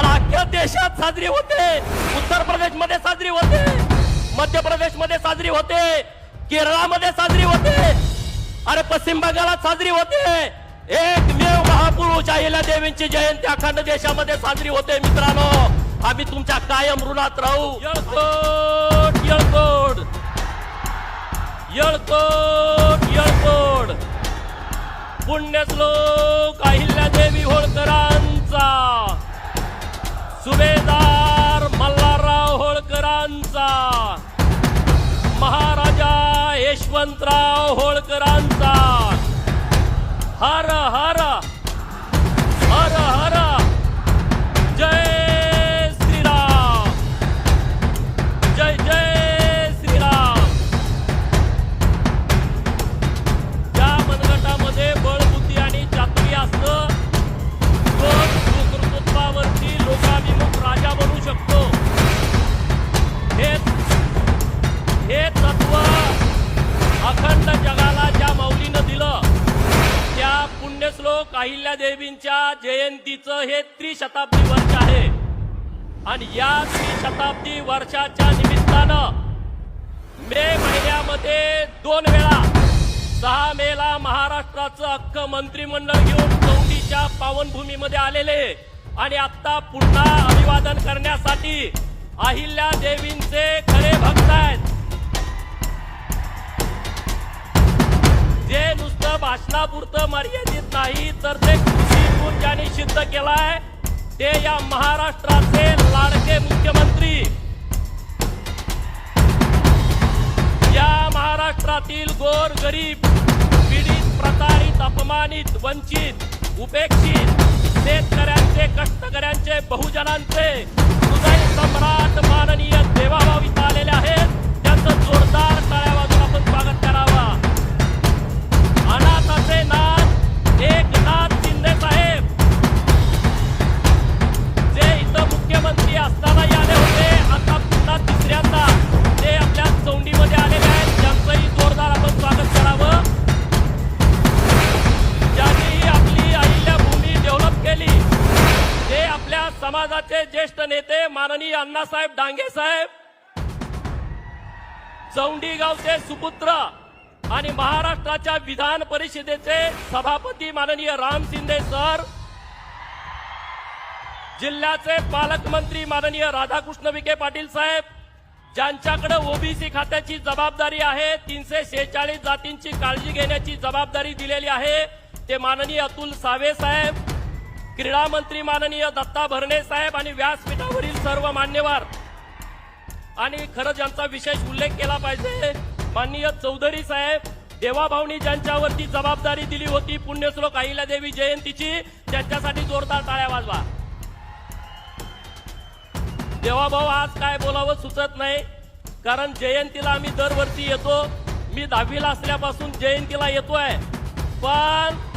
पण अख्ख्या देशात साजरी होते. उत्तर प्रदेशमध्ये साजरी होते. मध्य प्रदेशमध्ये साजरी होते. केरळामध्ये साजरी होते. अरे पश्चिम बंगालात साजरी होते. एकमेव महापुरुष अहिल्या देवींची जयंती अखंड देशामध्ये साजरी होते मित्रांनो. आम्ही तुमच्या कायम ऋणात राहू. येळकोट येळकोट. येळकोट येळकोट. पुण्यश्लोक अहिल्यादेवी होळकरांचा. सुभेदार मल्हारराव होळकरांचा. महाराजा यशवंतराव होळकरांचा. हर हर हर पुण्यश्लोक अहिल्या देवींच्या जयंतीचं हे त्रिशताब्दी वर्ष आहे. आणि या त्रिशताब्दी वर्षाच्या निमित्तानं मे महिन्यामध्ये दोन वेळा सहा मेला महाराष्ट्राचं अख्ख मंत्रिमंडळ घेऊन चौथीच्या पावनभूमीमध्ये आलेले आणि आता पुन्हा अभिवादन करण्यासाठी अहिल्या देवींचे खरे भक्त आहेत. ते या महाराष्ट्राचे लाडके मुख्यमंत्री. या महाराष्ट्रातील गोर गरीब पीडित प्रताडित अपमानित वंचित उपेक्षित शेतकऱ्यांचे कष्टकऱ्यांचे बहुजनांचे हृदय सम्राट माननीय देवाभाव आलेले आहेत. त्यांचं जोरदार टाळ्या बाळासाहेब डांगे साहेब. चौंडी गावचे सुपुत्र आणि महाराष्ट्राच्या विधान परिषदेचे सभापती माननीय राम शिंदे सर जिल्ह्याचे पालकमंत्री माननीय राधाकृष्ण विखे पाटील साहेब ज्यांच्याकडे ओबीसी खात्याची जबाबदारी आहे तीनशे शेहेचाळीस जातींची काळजी घेण्याची जबाबदारी दिलेली आहे ते माननीय अतुल सावे साहेब. क्रीडा मंत्री माननीय दत्ता भरणे साहेब आणि व्यासपीठावरील सर्व मान्यवर. आणि खरंच यांचा विशेष उल्लेख केला पाहिजे. माननीय चौधरी साहेब देवाभाऊनी ज्यांच्यावरती जबाबदारी दिली होती पुण्यश्लोक अहिल्यादेवी जयंतीची त्यांच्यासाठी जोरदार टाळ्या वाजवा. देवाभाऊ आज काय बोलावं सुचत नाही. कारण जयंतीला आम्ही दरवर्षी येतो. मी दहावीला असल्यापासून जयंतीला येतोय. पण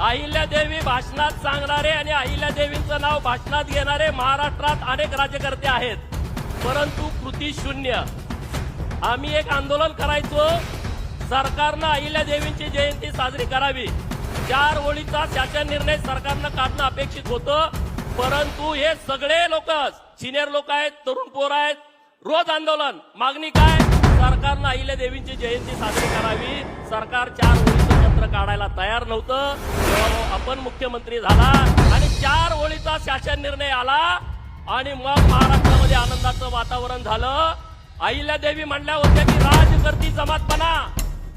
अहिल्यादेवी भाषणात सांगणारे आणि अहिल्यादेवींचं नाव भाषणात घेणारे महाराष्ट्रात अनेक राज्यकर्ते आहेत. परंतु कृती शून्य. आम्ही एक आंदोलन करायचो. सरकारनं अहिल्यादेवींची जयंती साजरी करावी. चार ओळीचा त्याचा निर्णय सरकारनं काढणं अपेक्षित होतं. परंतु हे सगळे लोक सिनियर लोक आहेत तरुण पोर आहेत रोज आंदोलन. मागणी काय? सरकारनं अहिल्यादेवींची जयंती साजरी करावी. सरकार चार ओळी पत्र काढायला तयार नव्हतं. तेव्हा आपण मुख्यमंत्री झाला आणि चार ओळीचा शासन निर्णय आला आणि मग महाराष्ट्रामध्ये आनंदाचं वातावरण झालं. अहिल्यादेवी म्हणल्या होत्या की राजकर्ती जमात बना.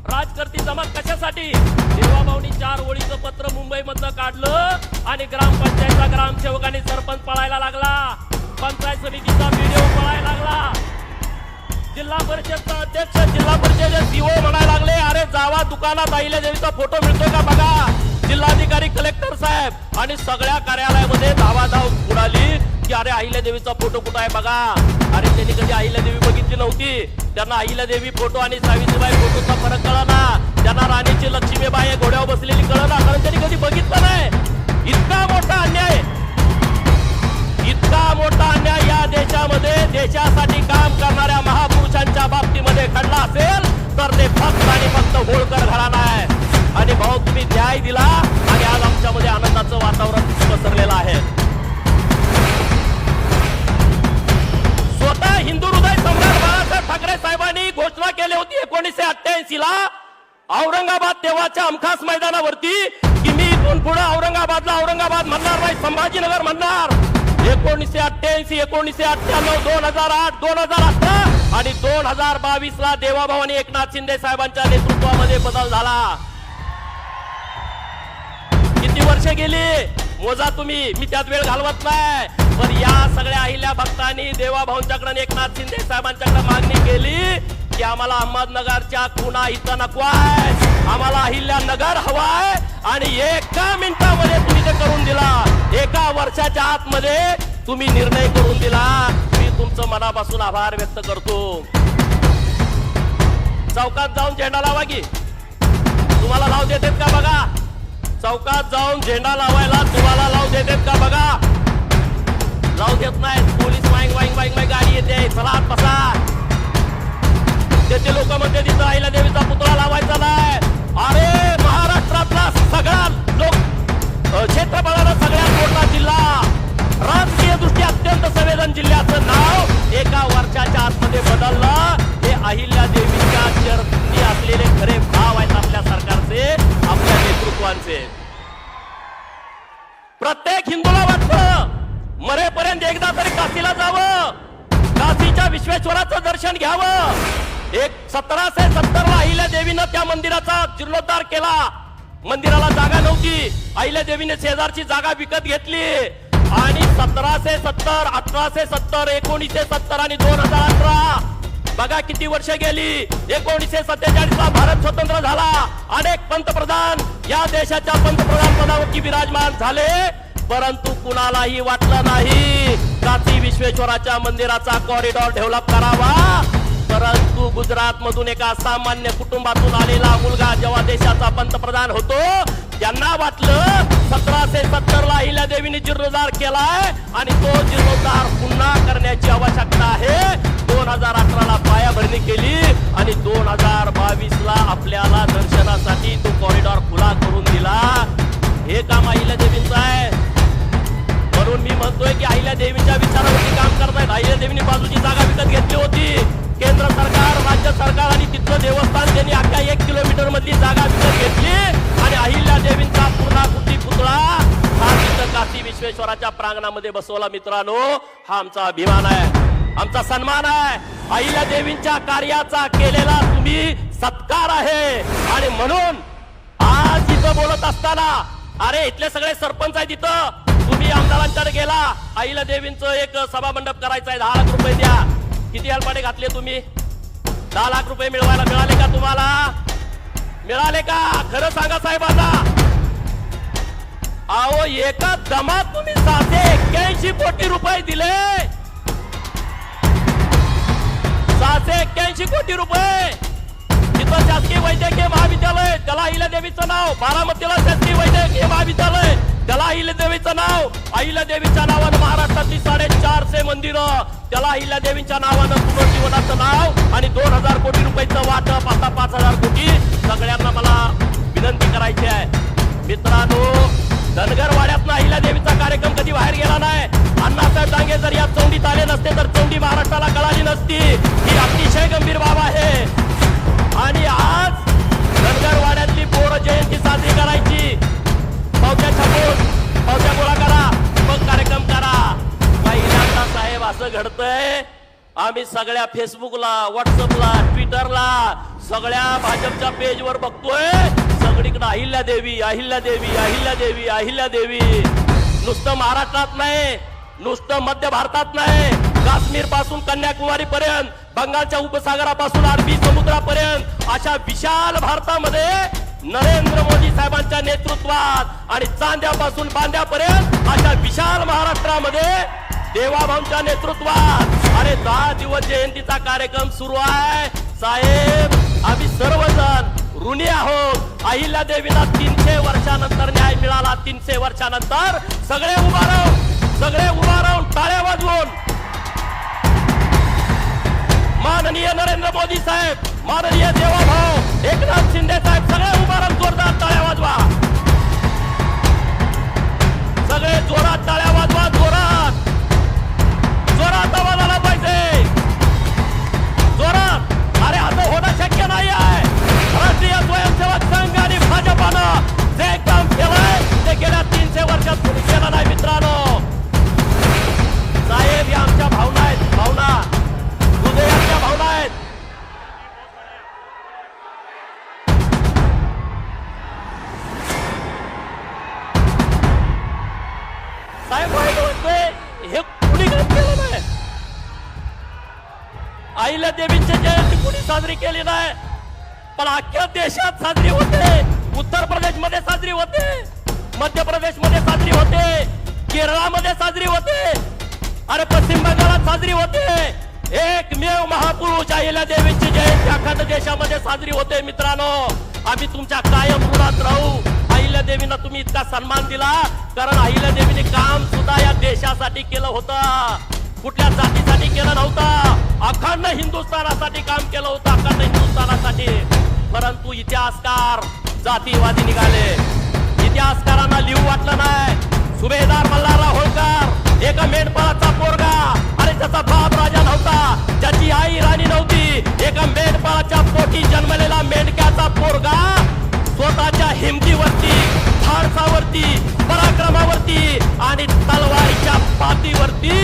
राजकर्ती जमात कशासाठी? देवाभाऊनी चार ओळीचं पत्र मुंबईमधलं काढलं आणि ग्रामपंचायतचा ग्रामसेवकांनी सरपंच पळायला लागला. पंचायत समितीचा व्हिडिओ पळायला लागला. जिल्हा परिषदचा अध्यक्ष जिल्हा परिषदेत सीओ म्हणायला लागले अरे जावा दुकानात आईल्या देवीचा फोटो मिळतोय का बघा? जिल्हाधिकारी कलेक्टर साहेब आणि सगळ्या कार्यालयामध्ये धावा धाव उडाली की अरे अहिल्या देवीचा फोटो कुठं आहे बघा? अरे त्यांनी कधी अहिल्या देवी बघितली नव्हती. त्यांना अहिल्या देवी फोटो आणि सावित्रीबाई फोटोचा फरक कळना त्यांना राणीची लक्ष्मीबाई घोड्यावर बसलेली कळना कारण त्यांनी कधी बघितलं नाही. इतका महापुरुषांच्या ते फक्त आणि फक्त होळकर घराणा आहे. आणि भाऊ तुम्ही न्याय दिला आणि आज आमच्यामध्ये आनंदाचं वातावरण पसरलेलं आहे. स्वतः हिंदू हृदय सम्राट बाळासाहेब ठाकरे साहेबांनी घोषणा केली होती एकोणीसशे अठ्ठ्याऐंशी ला औरंगाबाद तेव्हाच्या अमखास मैदानावरती की मी इथून पुढे औरंगाबादला औरंगाबाद म्हणणार नाही संभाजीनगर म्हणणार. एकोणीसशे अठ्ठ्याऐंशी एकोणीसशे अठ्ठ्याण्णव दोन हजार आठ दोन हजार अठरा आणि दोन हजार बावीस ला देवाभावानी एकनाथ शिंदे साहेबांच्या नेतृत्वामध्ये बदल झाला. किती वर्ष गेली? मोजा तुम्ही. मी त्यात वेळ घालवत नाही. पण या सगळ्या अहिल्या भक्तांनी देवाभाऊंच्याकडे एकनाथ शिंदे साहेबांच्याकडे मागणी केली की आम्हाला अहमदनगरच्या कुणा इथं नको आहे. आम्हाला अहिल्या नगर हवाय आणि एका मिनिटामध्ये तुम्ही ते करून दिला. एका वर्षाच्या आतमध्ये तुम्ही निर्णय करून दिला. मनापासून आभार व्यक्त करतो. चौकात जाऊन झेंडा लावा की. तुम्हाला लाव देतात का बघा? चौकात जाऊन झेंडा लावायला तुम्हाला लाव देतात का बघा? लाव देत नाहीत. पोलीस वाईंग वाईंग वाईंग वाईंग गाडी येते. चला बसा. त्याचे लोक म्हणते तिथं आईला देवीचा पुतळा लावायचा नाही. अरे महाराष्ट्रातला सगळा लोक क्षेत्रफळाला सगळ्यात मोठा जिल्हा. राजकीय दृष्ट्या अत्यंत संवेदन जिल्ह्याचं नाव एका वर्षाच्या आतमध्ये बदललं. हे अहिल्या देवीच्या चरणी असलेले खरे भाव आहेत आपल्या सरकारचे आपल्या नेतृत्वांचे. प्रत्येक हिंदूला वाटतं मरेपर्यंत एकदा तरी काशीला जावं. काशीच्या विश्वेश्वराचं दर्शन घ्यावं. एक सतराशे सत्तर ला अहिल्या देवीनं त्या मंदिराचा जीर्णोद्धार केला. मंदिराला जागा नव्हती. अहिल्या देवीने शेजारची जागा विकत घेतली. आणि सतराशे सत्तर अठराशे सत्तर एकोणीसशे सत्तर आणि दोन हजार अठरा. बघा किती वर्ष गेली. एकोणीसशे सत्तेचाळीस ला भारत स्वतंत्र झाला. अनेक पंतप्रधान या देशाच्या पंतप्रधान पदावरती विराजमान झाले. परंतु कुणालाही वाटलं नाही. काशी विश्वेश्वराच्या मंदिराचा कॉरिडॉर डेव्हलप करावा. परंतु गुजरात मधून एका सामान्य कुटुंबातून आलेला मुलगा जेव्हा देशाचा पंतप्रधान होतो त्यांना वाटलं सतराशे सत्तर ला अहिल्या देवीने जीर्णोद्धार केलाय आणि तो जीर्णोद्धार पुन्हा करण्याची आवश्यकता आहे. दोन हजार अठरा ला पायाभरणी केली आणि दोन हजार बावीस ला आपल्याला दर्शनासाठी तो कॉरिडॉर खुला करून दिला. हे काम अहिल्या देवींचं आहे. म्हणून मी म्हणतोय की अहिल्या देवीच्या विचारावरती काम करतायत. अहिल्या देवीने बाजूची जागा विकत घेतली होती. केंद्र सरकार राज्य सरकार आणि तिथलं देवस्थान त्यांनी अख्खा एक किलोमीटर मधली जागा विकत घेतली आणि अहिल्या देवींचा पूर्णाकृती पुतळा हा तिथं काशी विश्वेश्वराच्या प्रांगणामध्ये बसवला मित्रांनो. हा आमचा अभिमान आहे. आमचा सन्मान आहे. अहिल्या देवींच्या कार्याचा केलेला तुम्ही सत्कार आहे. आणि म्हणून आज इथं बोलत असताना अरे इथले सगळे सरपंच आहे तिथं तुम्ही आमदारांकडे गेला. अहिल्या देवींचं एक सभा मंडप करायचं आहे दहा लाख रुपये द्या. किती अल्पाडे घातले तुम्ही? दहा लाख रुपये मिळवायला मिळाले का तुम्हाला? मिळाले का? खरं सांगा साहेब आता अहो एका दमात तुम्ही सहाशे एक्क्याऐंशी कोटी रुपये दिले. सहाशे एक्क्याऐंशी कोटी रुपये. तिथं शासकीय वैद्यकीय महाविद्यालय त्याला हिला देवीचं नाव बारामतीला शासकीय वैद्यकीय महाविद्यालय. त्याला अहिल्या देवीचं नाव अहिल्या देवीच्या नावानं महाराष्ट्रातली साडेचारशे मंदिरं. त्याला अहिल्या देवीच्या नावानं पुनर्जीवनाचं नाव आणि दोन हजार कोटी रुपयाचं वाटप आता पाच हजार कोटी. सगळ्यांना मला विनंती करायची आहे. मित्रांनो धनगरवाड्यातनं अहिल्या देवीचा कार्यक्रम कधी बाहेर गेला नाही. अण्णासाहेब डांगे जर या चौंडीत आले नसते तर चौंडी महाराष्ट्राला कळाली नसती. ही अतिशय गंभीर बाब आहे. आणि आज धनगरवाड्यातली बोर जयंती साजरी करायची. पावत्या छापून पावत्या गोळा करा मग कार्यक्रम करा. पहिल्यांदा साहेब असं घडतंय आम्ही सगळ्या फेसबुकला व्हॉट्सअपला ट्विटरला सगळ्या भाजपच्या पेजवर बघतोय. सगळीकडे अहिल्या देवी अहिल्या देवी अहिल्या देवी अहिल्या देवी. नुसतं महाराष्ट्रात नाही नुसतं मध्य भारतात नाही काश्मीरपासून कन्याकुमारी पर्यंत बंगालच्या उपसागरापासून अरबी समुद्रापर्यंत अशा विशाल भारतामध्ये नरेंद्र मोदी साहेबांच्या नेतृत्वात आणि चांद्यापासून बांद्यापर्यंत अशा विशाल महाराष्ट्रामध्ये देवाभाऊंच्या नेतृत्वात. अरे दहा दिवस जयंतीचा कार्यक्रम सुरू आहे. साहेब आम्ही सर्वजण ऋणी आहोत. अहिल्या देवीला तीनशे वर्षानंतर न्याय मिळाला. तीनशे वर्षानंतर सगळे उभा राहून सगळे उभा राहून टाळ्या वाजवून माननीय नरेंद्र मोदी साहेब माननीय देवा भाऊ एकनाथ शिंदे साहेब सगळे उभारून जोरदार टाळ्या वाजवा. सगळे जोरात टाळ्या वाजवा जोरात. आईला देवीची जयंती कुणी साजरी केली नाही. पण अख्ख्या देशात साजरी होते. उत्तर प्रदेशमध्ये साजरी होते. मध्य प्रदेशमध्ये साजरी होते. केरळामध्ये साजरी होते. अरे पश्चिम बंगालात साजरी होते. एकमेव महापुरुष अहिल्या देवीची जयंती अखंड देशामध्ये साजरी होते मित्रांनो. आम्ही तुमच्या कायम ऋणात राहू. अहिल्या देवीनं तुम्ही इतका सन्मान दिला. कारण अहिल्या देवीने काम सुद्धा या देशासाठी केलं होतं. कुठल्या जातीसाठी केलं नव्हतं. अखंड हिंदुस्थानासाठी काम केलं होतं अखंड हिंदुस्थानासाठी. परंतु इतिहासकार जातीवादी निघाले. इतिहासकारांना लिहू वाटलं नाही. सुभेदार मल्हारराव होळकर एका मेंढपाळाचा पोरगा आणि त्याचा बाप राजा नव्हता. ज्याची आई राणी नव्हती. एका मेंढपाळाच्या पोटी जन्मलेला मेंढक्याचा पोरगा स्वतःच्या हिमतीवरती धाडसावरती पराक्रमावरती आणि तलवारीच्या पातीवरती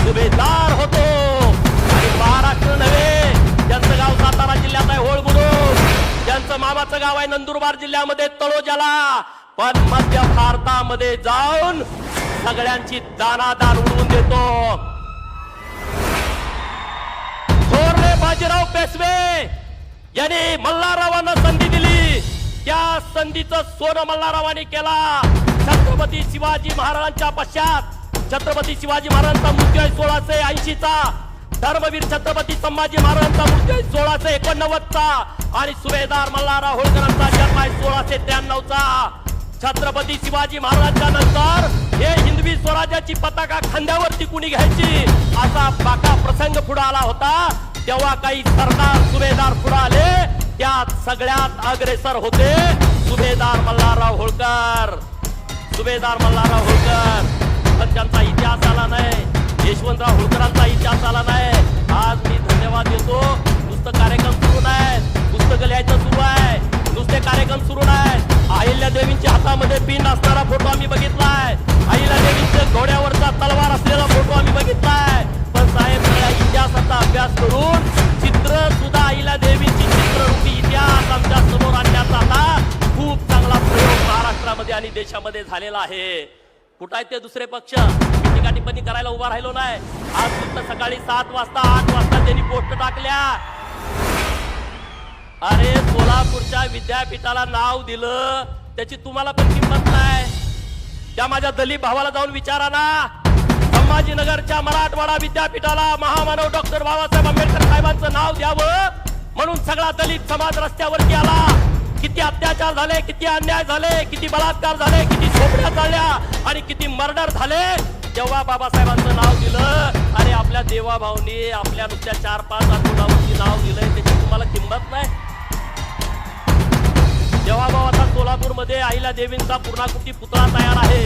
सुभेदार होतो. आणि महाराष्ट्र नव्हे ज्यांचं गाव सातारा जिल्ह्यात आहे होळ बुडूक त्यांचं मामाचं गाव आहे नंदुरबार जिल्ह्यामध्ये तळोजाला पण मध्य भारतामध्ये जाऊन सगळ्यांची दानादान उडवून देतो. थोरले बाजीराव पेशवे यांनी मल्हाररावांना संधी दिली. त्या संधीचं सोनं मल्हाररावांनी केला. छत्रपती शिवाजी महाराजांच्या पश्चात छत्रपती शिवाजी महाराजांचा मृत्यू आहे सोळाशे ऐंशीचा. धर्मवीर छत्रपती संभाजी महाराजांचा मृत्यू आहे सोळाशे एकोणनव्वदचा. आणि सुभेदार मल्हारराव होळकरांचा जन्म आहे सोळाशे त्र्याण्णवचा. छत्रपती शिवाजी महाराजांच्या नंतर हे हिंदवी स्वराज्याची पताका खांद्यावरती कुणी घ्यायची? असा बाका प्रसंग पुढे आला होता. तेव्हा काही सरदार सुभेदार पुढे आले. त्यात सगळ्यात अग्रेसर होते सुभेदार मल्हारराव होळकर. सुभेदार मल्हारराव होळकर. पण त्यांचा इतिहास आला नाही. यशवंतराव होळकरांचा इतिहास आला नाही. आज मी धन्यवाद देतो. नुसतं कार्यक्रम सुरू नाही. पुस्तकं लिहायचं सुरू आहे. नुसते कार्यक्रम सुरू नाही. अहिल्या देवींच्या हातामध्ये पिन असणारा फोटो आम्ही बघितलाय. अहिल्या देवींच्या घोड्यावरचा तलवार असलेला फोटो आम्ही बघितलाय. पण साहेब सगळ्या इतिहासाचा अभ्यास करून चित्र सुद्धा अहिल्या देवीची चित्ररूपी इतिहास आमच्यासमोर आणण्याचा आता खूप चांगला प्रयोग महाराष्ट्रामध्ये आणि देशामध्ये झालेला आहे. कुठं आहेत ते दुसरे पक्ष? मी टीका टिप्पणी करायला उभा राहिलो नाही. आज फक्त सकाळी सात वाजता आठ वाजता त्यांनी पोस्ट टाकल्या. अरे सोलापूरच्या विद्यापीठाला नाव दिलं त्याची तुम्हाला पण किंमत नाही. त्या माझ्या दलित भावाला जाऊन विचारा ना. संभाजीनगरच्या मराठवाडा विद्यापीठाला महामानव डॉक्टर बाबासाहेब आंबेडकर साहेबांचं नाव द्यावं म्हणून सगळा दलित समाज रस्त्यावरती आला. किती अत्याचार झाले किती अन्याय झाले किती बलात्कार झाले किती झोपड्या चालल्या आणि किती मर्डर झाले जेव्हा बाबासाहेबांचं नाव दिलं. आणि आपल्या देवाभाऊनी आपल्या नुसत्या चार पाच आठवडावरती नाव दिलंय त्याची तुम्हाला किंमत नाही. देवाभाऊ आता सोलापूरमध्ये आईला देवींचा पूर्णाकृती पुतळा तयार आहे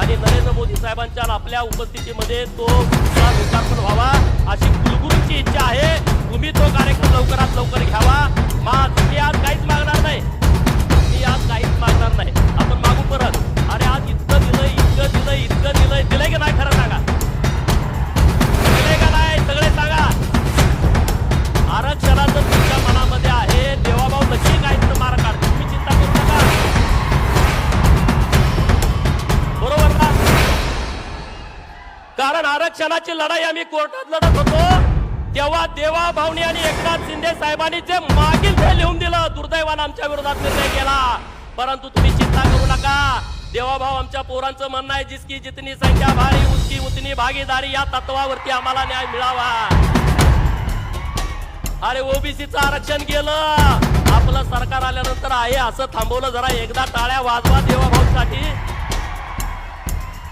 आणि नरेंद्र मोदी साहेबांच्या आपल्या उपस्थितीमध्ये तो पुतळा लोकार्पण व्हावा अशी कुलगुरूंची इच्छा आहे. तुम्ही तो कार्यक्रम लवकरात लवकर घ्यावा. मा मी आज काहीच मागणार नाही. मी आज काहीच मागणार नाही. आपण मागू परत. अरे आज इतकं दिलंय इतकं दिलंय इतकं दिलंय. दिलंय की नाही खरं सांगा? दिलंय का नाही? सगळे सांगा. आरक्षणाचं तुमच्या मनामध्ये आहे. देवाभाऊ नक्की काय कारण आरक्षणाची लढाई आम्ही कोर्टात लढत होतो. तेव्हा देवा भावनी आणि एकनाथ शिंदे साहेबांनी जे मागील ते लिहून दिलं दुर्दैवानं आमच्या विरोधात निर्णय केला. परंतु तुम्ही चिंता करू नका. देवाभाऊ आमच्या पोरांचं म्हणणं आहे जिसकी जितनी संख्या भारी उसकी उतनी भागीदारी या तत्वावरती आम्हाला न्याय मिळावा. अरे ओबीसीचं आरक्षण गेलं. आपलं सरकार आल्यानंतर आहे असं थांबवलं जरा एकदा टाळ्या वाजवा देवाभाऊसाठी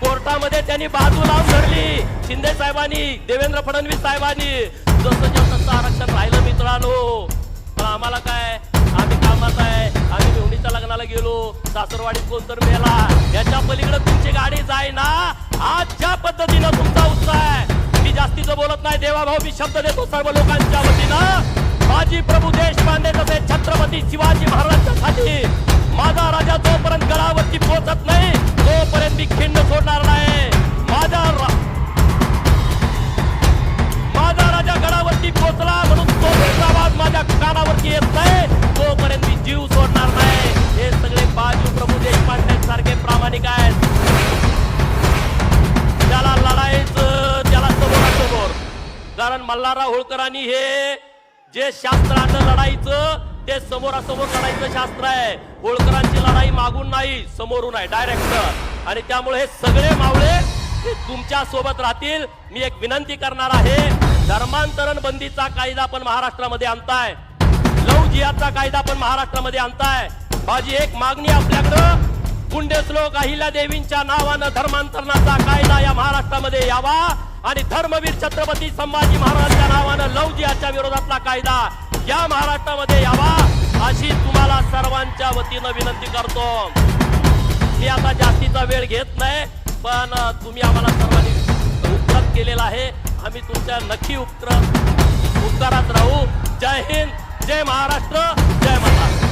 कोर्टामध्ये त्यांनी बाजू लावून धरली. शिंदे साहेबांनी देवेंद्र फडणवीस साहेबांनी. जसं तसं आरक्षण राहिलं मित्रांनो. पण आम्हाला काय? आम्ही कामात आहे. आम्ही मेवणीच्या लग्नाला गेलो. सासरवाडीत कोणतर मेला. याच्या पलीकडे तुमची गाडी जाय ना आज ज्या पद्धतीनं तुमचा उत्साह आहे. मी जास्तीचं बोलत नाही देवाभाऊ मी शब्द देतो सर्व लोकांच्या वतीनं. माजी प्रभू देशपांडे तसे छत्रपती शिवाजी महाराजांसाठी माझा राजा जोपर्यंत गडावरती पोहोचत नाही तोपर्यंत मी खिंड सोडणार नाही. माझा माझा राजा गडावरती पोहोचला म्हणून तो आवाज माझ्या कानावरती येत नाही तोपर्यंत मी जीव सोडणार नाही. हे सगळे बाजू प्रभू देशपांडे सारखे प्रामाणिक आहेत. त्याला लढायचं त्याला समोर कारण मल्हारराव होळकरांनी हे जे शास्त्रानं लढायचं ते समोरासमोर लढाईचं शास्त्र आहे. होळकरांची लढाई मागून नाही समोरून आहे डायरेक्ट आणि त्यामुळे हे सगळे मावळे हे तुमच्यासोबत राहतील. मी एक विनंती करणार आहे धर्मांतरण बंदीचा कायदा पण महाराष्ट्रामध्ये आणताय. लव जिहादचा कायदा पण महाराष्ट्रामध्ये आणताय. माझी एक मागणी आपल्याकडं पुण्यश्लोक अहिल्या देवींच्या नावानं धर्मांतरणाचा कायदा या महाराष्ट्रामध्ये यावा. आणि धर्मवीर छत्रपती संभाजी महाराजांच्या नावानं लव जिहादच्या विरोधातला कायदा या महाराष्ट्रामध्ये यावा अशी तुम्हाला सर्वांच्या वतीनं विनंती करतो. मी आता जास्तीचा वेळ घेत नाही पण तुम्ही आम्हाला सर्वांनी उपक्रम केलेला आहे. आम्ही तुमच्या नक्की उपक्रम उपकारात राहू. जय हिंद जय महाराष्ट्र जय महाराष्ट्र